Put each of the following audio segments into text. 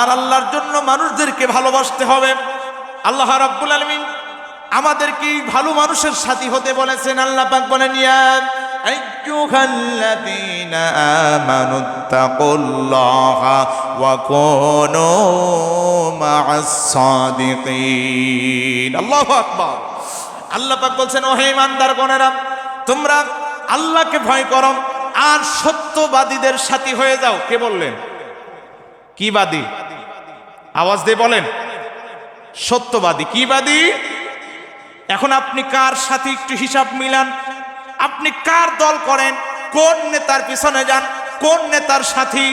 আর আল্লাহর জন্য মানুষদেরকে ভালোবাসতে হবে। আল্লাহ রাব্বুল আলমিন আমাদেরকে ভালো মানুষের সাথী হতে বলেছেন। আল্লাহ পাক বলেন আল্লাহু বলছেন তোমরা আল্লাহকে ভয় করো আর সত্যবাদীদের সাথী হয়ে যাও। কে বললেন? কি বাদী? আওয়াজ দিয়ে বলেন, সত্যবাদী, কি বাদী? এখন আপনি কার সাথে একটু হিসাব মিলান? আপনি কার দল করেন? কোন নেতার পিছনে যান? কোন নেতার সাথী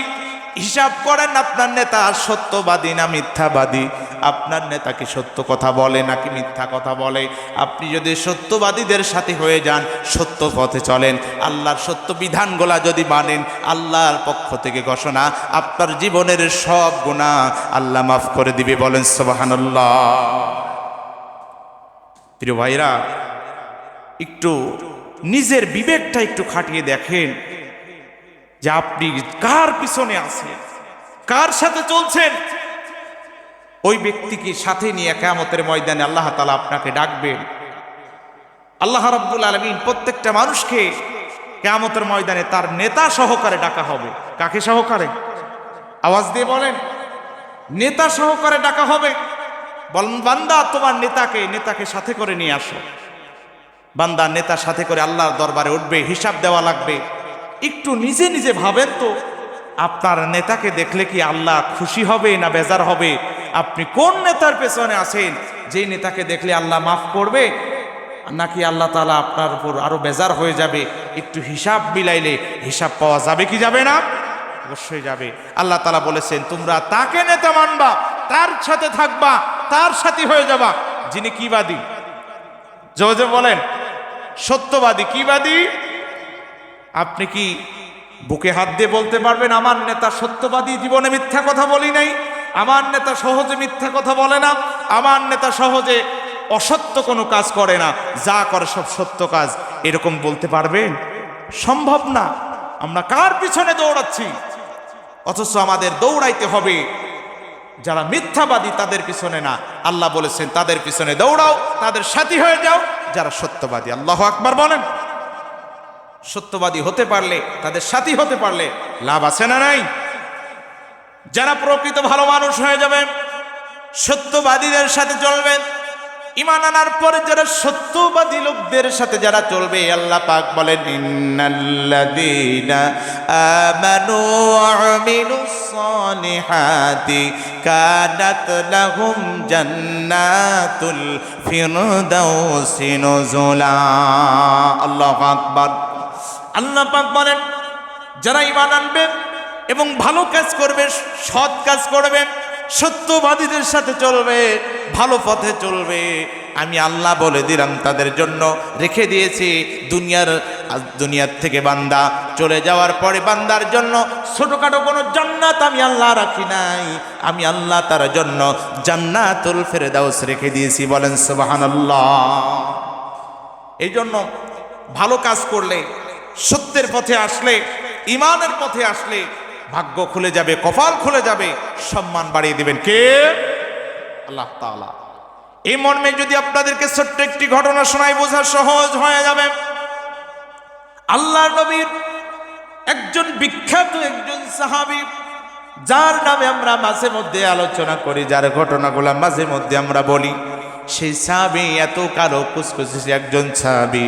হিসাব করেন? আপনার নেতা সত্যবাদী না মিথ্যাবাদী? আপনার নেতা কি সত্য কথা বলে নাকি মিথ্যা কথা বলে? আপনি যদি সত্যবাদীদের সাথে হয়ে যান, সত্য পথে চলেন। আল্লাহর সত্য বিধানগুলা যদি মানেন, আল্লাহর পক্ষ থেকে ঘোষণা, আপনার জীবনের সব গুণা আল্লাহ মাফ করে দিবে বলেন সোবাহান্লাহ প্রিয় ভাইরা, একটু নিজের বিবেকটা একটু খাটিয়ে দেখেন যে আপনি কার পিছনে আছেন, কার সাথে চলছেন? ওই ব্যক্তিকে সাথে নিয়ে কেমতের ময়দানে আল্লাহ তালা আপনাকে ডাকবেন। আল্লাহ রাব্বুল আলমিন প্রত্যেকটা মানুষকে কেমতের ময়দানে তার নেতা সহকারে ডাকা হবে। কাকে সহকারে? আওয়াজ দিয়ে বলেন, নেতা সহকারে ডাকা হবে। বান্দা, তোমার নেতাকে নেতাকে সাথে করে নিয়ে আসো। বান্দা, নেতা সাথে করে আল্লাহর দরবারে উঠবে, হিসাব দেওয়া লাগবে। একটু নিজে নিজে ভাবেন তো। আপনার নেতাকে দেখলে কি আল্লাহ খুশি হবে না বেজার হবে? আপনি কোন নেতার পেছনে আছেন? যে নেতাকে দেখলে আল্লাহ মাফ করবে, নাকি আল্লাহ তালা আপনার উপর আরও বেজার হয়ে যাবে? একটু হিসাব মিলাইলে হিসাব পাওয়া যাবে কি যাবে না? অবশ্যই যাবে। আল্লাহ তালা বলেছেন, তোমরা তাকে নেতা মানবা, তার সাথে থাকবা, তার সাথী হয়ে যাবা। যিনি কিবাদী যে বলেন, সত্যবাদী কিবাদী আপনি কি বুকে হাত দিয়ে বলতে পারবেন, আমার নেতা সত্যবাদী, জীবনে মিথ্যা কথা বলি নাই। আমার নেতা সহজে মিথ্যা কথা বলে না। আমার নেতা সহজে অসত্য কোনো কাজ করে না। যা করে সব সত্য কাজ। এরকম বলতে পারবেন? সম্ভব না। আমরা কার পিছনে দৌড়াচ্ছি? অথচ আমাদের দৌড়াইতে হবে। যারা মিথ্যাবাদী, তাদের পিছনে না। আল্লাহ বলেছেন, তাদের পিছনে দৌড়াও, তাদের সাথী হয়ে যাও, যারা সত্যবাদী। আল্লাহ আকবার বলেন। সত্যবাদী হতে পারলে, তাদের সাথী হতে পারলে লাভ আছে না নাই? যারা প্রকৃত ভালো মানুষ হয়ে যাবে, সত্যবাদীদের সাথে চলবে ইমান আনার পরে যারা সত্যবাদী লোকদের সাথে যারা চলবে, আল্লাহ পাক বলেন, ইন্নাল্লাযীনা আমানু আল্লাহ পাক বলেন, যারা ইমান আনবে এবং ভালো কাজ করবে, সৎ কাজ করবে, সত্যবাদীদের সাথে চলবে, ভালো পথে চলবে, আমি আল্লাহ বলে দিলাম, তাদের জন্য রেখে দিয়েছি। দুনিয়ার দুনিয়ার থেকে বান্দা চলে যাওয়ার পরে বান্দার জন্য ছোটোখাটো কোনো জান্নাত আমি আল্লাহ রাখি নাই। আমি আল্লাহ তার জন্য জান্নাতুল ফেরদাউস রেখে দিয়েছি, বলেন সুবহানাল্লাহ। এই জন্য ভালো কাজ করলে সত্যের পথে আসলে ইমানের পথে আসলে ভাগ্য খুলে যাবে, কপাল খুলে যাবে, সম্মান বাড়িয়ে দিবেন। কে? আল্লাহ এই মর্মে যদি আপনাদেরকে ছোট্ট একটি ঘটনা শোনাই, বোঝা সহজ হয়ে যাবে। আল্লাহ নবীর একজন বিখ্যাত একজন সাহাবী, যার নামে আমরা মাঝে মধ্যে আলোচনা করি, যার ঘটনাগুলো মাঝে মধ্যে আমরা বলি। সেই সাহাবি এত কালো কুচকুচি একজন সাহাবি।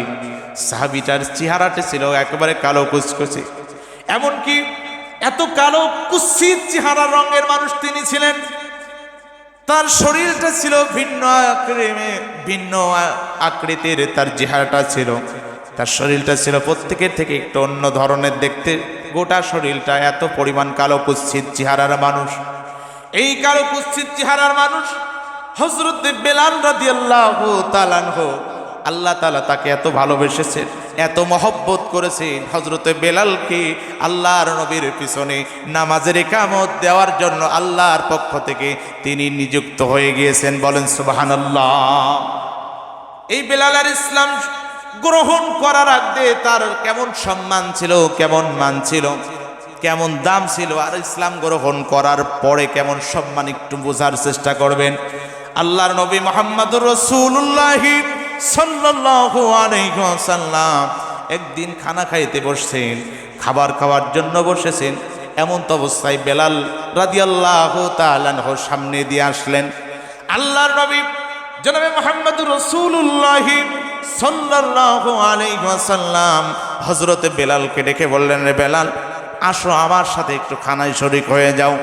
সাহাবিটার চেহারাটা ছিল একেবারে কালো কুচকুচি। এমনকি এত কালো কুৎসিত চেহারা রঙের মানুষ তিনি ছিলেন। তার শরীরটা ছিল ভিন্ন আক্রেমে, ভিন্ন আকৃতির তার চেহারাটা ছিল। তার শরীরটা ছিল প্রত্যেকের থেকে একটু অন্য ধরনের দেখতে। গোটা শরীরটা এত পরিমাণ কালো কুৎসিত চেহারার মানুষ। এই কালো কুৎসিত চেহারার মানুষ হজরত বেলাল রাদিয়াল্লাহু তাআলাহ আল্লাহ তালা তাকে এত ভালোবেসেছেন, এত মহব্বত করেছেন। হজরতে বেলালকে আল্লাহর নবীর পিছনে নামাজের একামত দেওয়ার জন্য আল্লাহর পক্ষ থেকে তিনি নিযুক্ত হয়ে গিয়েছেন বলেন সুবহানাল্লাহ। এই বেলালের ইসলাম গ্রহণ করার আগে তার কেমন সম্মান ছিল, কেমন মান ছিল, কেমন দাম ছিল, আর ইসলাম গ্রহণ করার পরে কেমন সম্মান একটু বোঝার চেষ্টা করবেন। আল্লাহর নবী মোহাম্মদুর রসুল্লাহ ওয়াসাল্লাম একদিন খানা খাইতে বসছেন, খাবার খাওয়ার জন্য বসেছেন। এমন তো অবস্থায় বেলাল রাদিয়াল্লাহু তাআলার সামনে দিয়ে আসলেন। আল্লাহর নবী জনাবে মোহাম্মদুর রসুল্লাহ সাল্লাল্লাহু আলাইহি হযরতে বেলালকে ডেকে বললেন, রে বেলাল, আসো আমার সাথে একটু খানায় শরিক হয়ে যাও।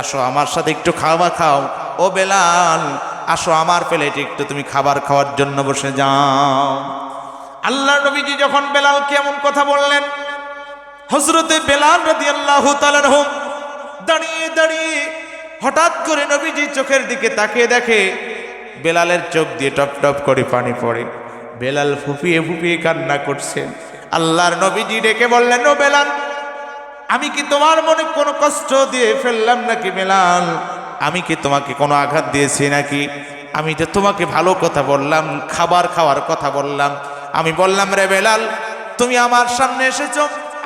আসো আমার সাথে একটু খাওয়া খাও। ও বেলাল আসো আমার প্লেটে একটু তুমি খাবার খাওয়ার জন্য বসে যাও। আল্লাহ নবীজি যখন বেলালকে এমন কথা বললেন হজরতে বেলাল রাদি আল্লাহ দাঁড়িয়ে দাঁড়িয়ে হঠাৎ করে নবীজি চোখের দিকে তাকিয়ে দেখে, বেলালের চোখ দিয়ে টপ টপ করে পানি পড়ে। বেলাল ফুপিয়ে ফুপিয়ে কান্না করছেন আল্লাহর নবীজি ডেকে বললেন, ও বেলাল, আমি কি তোমার মনে কোনো কষ্ট দিয়ে ফেললাম নাকি বেলাল? আমি কি তোমাকে কোনো আঘাত দিয়েছি নাকি? আমি তো তোমাকে ভালো কথা বললাম, খাবার খাওয়ার কথা বললাম, আমি বললাম, রে বেলাল, তুমি আমার সামনে এসেছ,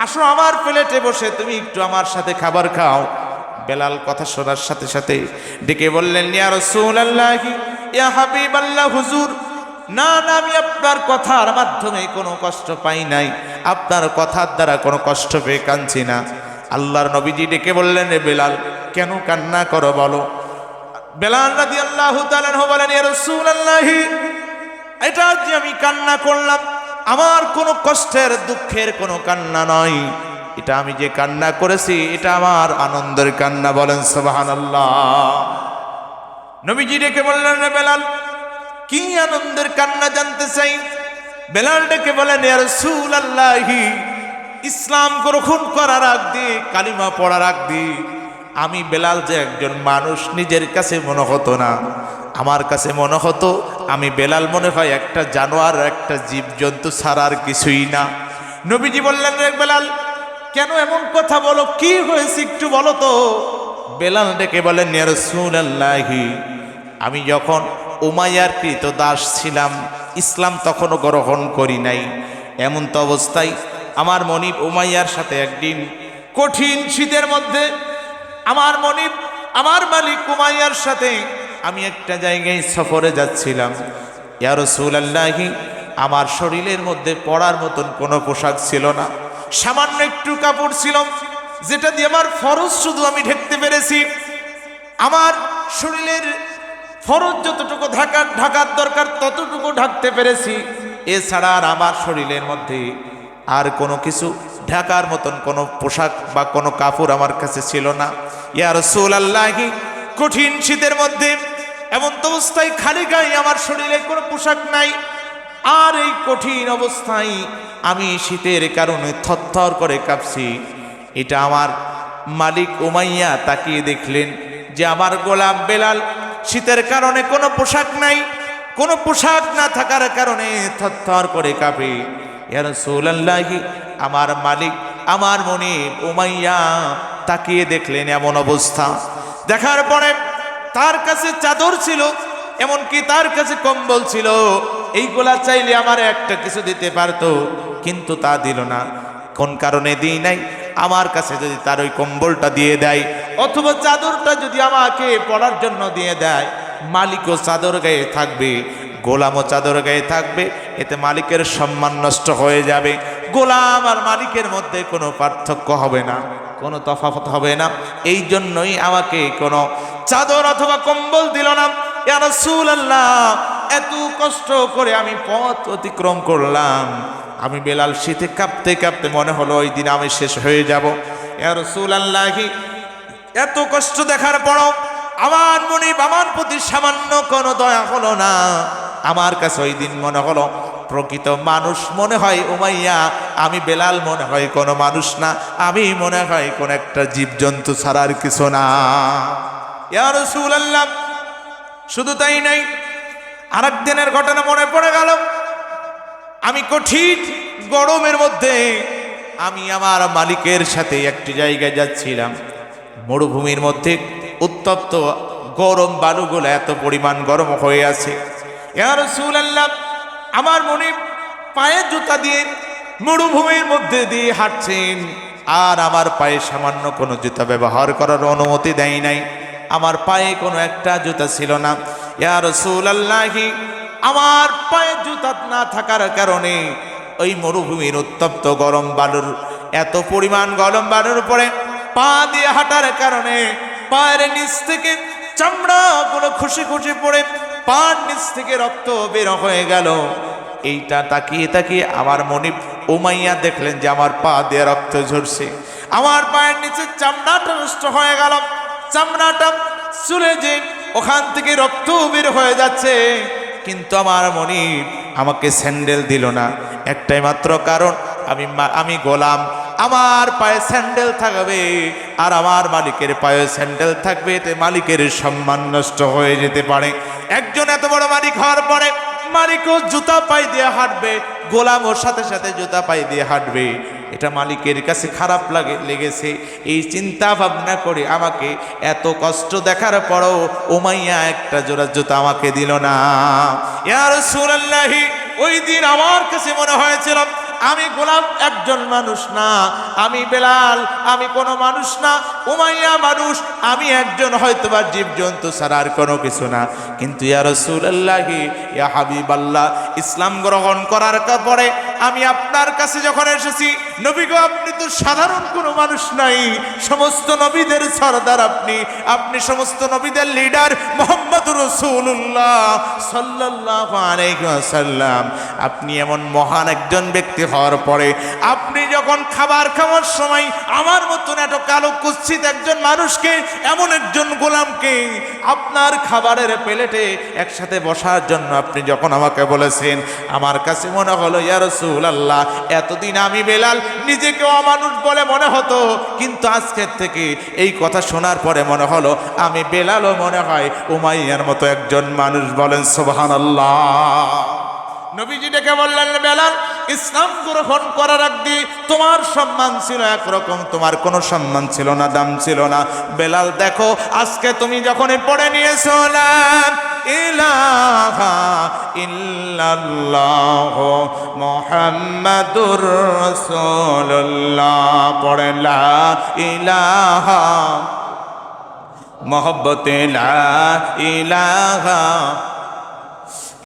আসো আমার প্লেটে বসে, তুমি একটু আমার সাথে খাবার খাও। বেলাল কথা শোনার সাথে সাথে ডেকে বললেন, ইয়া হুজুর, না না, আমি আপনার কথার মাধ্যমে কোনো কষ্ট পাই নাই। আপনার কথার দ্বারা কোনো কষ্ট পেয়ে কাঁদছি না। আল্লাহর নবীজি ডেকে বললেন, রে বেলাল কেন কান্না করো বলো? বেলাল রাদি আল্লাহ বলেন রাসূলুল্লাহ, এটা যে আমি কান্না করলাম, আমার কোনো কষ্টের, দুঃখের কোনো কান্না নয়। এটা আমি যে কান্না করেছি, এটা আমার আনন্দের কান্না। বলেন, সুবহানাল্লাহ। নবীজি ডেকে বললেন রে বেলাল, কি আনন্দের কান্না জানতে চাই? বেলাল ডেকে বলেন, ইয়া রাসূলুল্লাহি, ইসলাম গ্রহণ করার আগ দিয়ে, কালিমা পড়ার আগ দিয়ে আমি বেলাল যে একজন মানুষ, নিজের কাছে মনে হতো না। আমার কাছে মনে হতো, আমি বেলাল মনে হয় একটা জানোয়ার, একটা জীবজন্তু ছাড়ার কিছুই না। নবীজি বললেন, রে বেলাল, কেন এমন কথা বলো? কি হয়েছে একটু বলো তো? বেলাল ডেকে বলেন রাসূলুল্লাহি, আমি যখন উমাইয়ার কৃত দাস ছিলাম, ইসলাম তখনও গ্রহণ করি নাই। এমন তো অবস্থায় আমার মনিব উমাইয়ার সাথে একদিন কঠিন শীতের মধ্যে আমার মনিব, আমার মালিক কুমাইয়ার সাথে আমি একটা জায়গায় সফরে যাচ্ছিলাম। ইয়া রাসূলুল্লাহি, আমার শরীরের মধ্যে পড়ার মতন কোনো পোশাক ছিল না। সামান্য একটু কাপড় ছিল, যেটা দিয়ে আমার ফরজ শুধু আমি ঢেকতে পেরেছি। আমার শরীরের ফরজ যতটুকু ঢাকার ঢাকার দরকার ততটুকু ঢাকতে পেরেছি। এছাড়া আর আমার শরীরের মধ্যে আর কোনো কিছু ঢাকার মতন কোনো পোশাক বা কোনো কাপড় আমার কাছে ছিল না। ইয়ার রসুল আল্লাহি কঠিন শীতের মধ্যে এমন তো অবস্থায় খালি গায়ে আমার শরীরে কোনো পোশাক নাই। আর এই কঠিন অবস্থায় আমি শীতের কারণে থরথর করে কাঁপছি। এটা আমার মালিক উমাইয়া তাকিয়ে দেখলেন যে আমার গোলাম বেলাল শীতের কারণে কোনো পোশাক নাই, কোনো পোশাক না থাকার কারণে থরথর করে কাঁপে। ইয়ারসৌল্লাহি আমার মালিক, আমার মনে উমাইয়া তাকিয়ে দেখলেন এমন অবস্থা। দেখার পরে তার কাছে চাদর ছিল, এমনকি তার কাছে কম্বল ছিল। এইগুলা চাইলে আমার একটা কিছু দিতে পারতো, কিন্তু তা দিল না। কোন কারণে দিই নাই? আমার কাছে যদি তার ওই কম্বলটা দিয়ে দেয়, অথবা চাদরটা যদি আমাকে পড়ার জন্য দিয়ে দেয়, মালিকও চাদর গায়ে থাকবে। গোলামও চাদর গায়ে থাকবে, এতে মালিকের সম্মান নষ্ট হয়ে যাবে। গোলাম আর মালিকের মধ্যে কোনো পার্থক্য হবে না, কোনো তফাফত হবে না। এই জন্যই আমাকে কোনো চাদর অথবা কম্বল দিল না। রাসূলুল্লাহ, এত কষ্ট করে আমি পথ অতিক্রম করলাম। আমি বেলাল শীতে কাঁপতে কাঁপতে মনে হলো ওই দিন আমি শেষ হয়ে যাব। ইয়া রাসূলুল্লাহি, এত কষ্ট দেখার পরও আমার মনে আমার প্রতি সামান্য কোনো দয়া হলো না। আমার কাছে ওই দিন মনে হলো, প্রকৃত মানুষ মনে হয় উমাইয়া, আমি বেলাল মনে হয় কোনো মানুষ না, আমি মনে হয় কোন একটা জীবজন্তু ছাড়ার কিছু না। শুধু তাই নাই আরেক দিনের ঘটনা মনে পড়ে গেল। আমি কঠিন গরমের মধ্যে আমি আমার মালিকের সাথে একটি জায়গায় যাচ্ছিলাম। মরুভূমির মধ্যে উত্তপ্ত গরম বালুগুলো এত পরিমাণ গরম হয়ে আছে। রসুল আল্লাহ আমার মনে পায়ের জুতা দিয়ে মরুভূমির মধ্যে দিয়ে হাঁটছেন, আর আমার পায়ে সামান্য কোনো জুতা ব্যবহার করার অনুমতি দেয় নাই। আমার পায়ে কোনো একটা জুতা ছিল না। ইয়া আল্লাহি আমার পায়ে জুতা না থাকার কারণে ওই মরুভূমির উত্তপ্ত গরম বালুর, এত পরিমাণ গরম বালুর পরে পা দিয়ে হাঁটার কারণে পায়ের নিচ থেকে চামড়াগুলো খুশি খুশি পড়ে পার নিচ থেকে রক্ত বের হয়ে গেল। এইটা তাকিয়ে তাকিয়ে আমার মনিব উমাইয়া দেখলেন যে আমার পা দিয়ে রক্ত ঝরছে। আমার পায়ের নিচে চামড়াটা নষ্ট হয়ে গেল। চামড়াটা চুলে যে ওখান থেকে রক্ত বের হয়ে যাচ্ছে। কিন্তু আমার মনিব আমাকে স্যান্ডেল দিল না। একটাই মাত্র কারণ আমি আমি গোলাম। আমার পায়ে স্যান্ডেল থাকবে আর আমার মালিকের পায়ে স্যান্ডেল থাকবে। এতে মালিকের সম্মান নষ্ট হয়ে যেতে পারে। একজন এত বড় মালিক হওয়ার পরে মালিকও জুতা পাই দিয়ে হাঁটবে গোলাম ওর সাথে সাথে জুতা পাই দিয়ে হাঁটবে। এটা মালিকের কাছে খারাপ লাগে, লেগেছে। এই চিন্তা ভাবনা করে আমাকে এত কষ্ট দেখার পরও ওমাইয়া একটা জোড়া জুতা আমাকে দিল না। ইয়ার সুরাল্লাহি ওই দিন আমার কাছে মনে হয়েছিল আমি গোলাম একজন মানুষ না। আমি বেলাল, আমি কোনো মানুষ না। উমাইয়া মানুষ, আমি একজন হয়তোবা জীবজন্তু ছাড়া কোনো কিছু না। কিন্তু ইয়া ইয়া হাবিব আল্লাহ ইসলাম গ্রহণ করার পরে আমি আপনার কাছে যখন এসেছি, নবী গো, আপনি তো সাধারণ কোনো মানুষ নাই। সমস্ত নবীদের সর্দার আপনি। আপনি সমস্ত নবীদের লিডার মোহাম্মদ রসুল্লাহ সাল্লাহ আপনি এমন মহান একজন ব্যক্তি হওয়ার পরে আপনি যখন খাবার খাওয়ার সময় আমার মতন এত কালো কুচ্ছিত একজন মানুষকে, এমন একজন গোলামকে আপনার খাবারের প্লেটে একসাথে বসার জন্য আপনি যখন আমাকে বলেছেন, আমার কাছে মনে হলো ইয়ারসুল আল্লাহ এতদিন আমি বেলাল, নিজেকে অমানুষ বলে মনে হতো, কিন্তু আজকের থেকে এই কথা শোনার পরে মনে হলো, আমি বেলালও মনে হয় উমাইয়ার মতো একজন মানুষ বলেন সোবাহান আল্লাহ নবীজি ডেকে বললেন, বেলাল ইসলাম গ্রহণ করার আগে তোমার সম্মান ছিল একরকম, তোমার কোনো সম্মান ছিল না, দাম ছিল না। বেলাল, দেখো, আজকে তুমি যখনই পড়ে নিয়েছো, লা ইলাহা ইল্লাল্লাহ মুহাম্মাদুর রাসূলুল্লাহ পড়েন লা ইলাহা, মোহব্বতে লা ইলাহা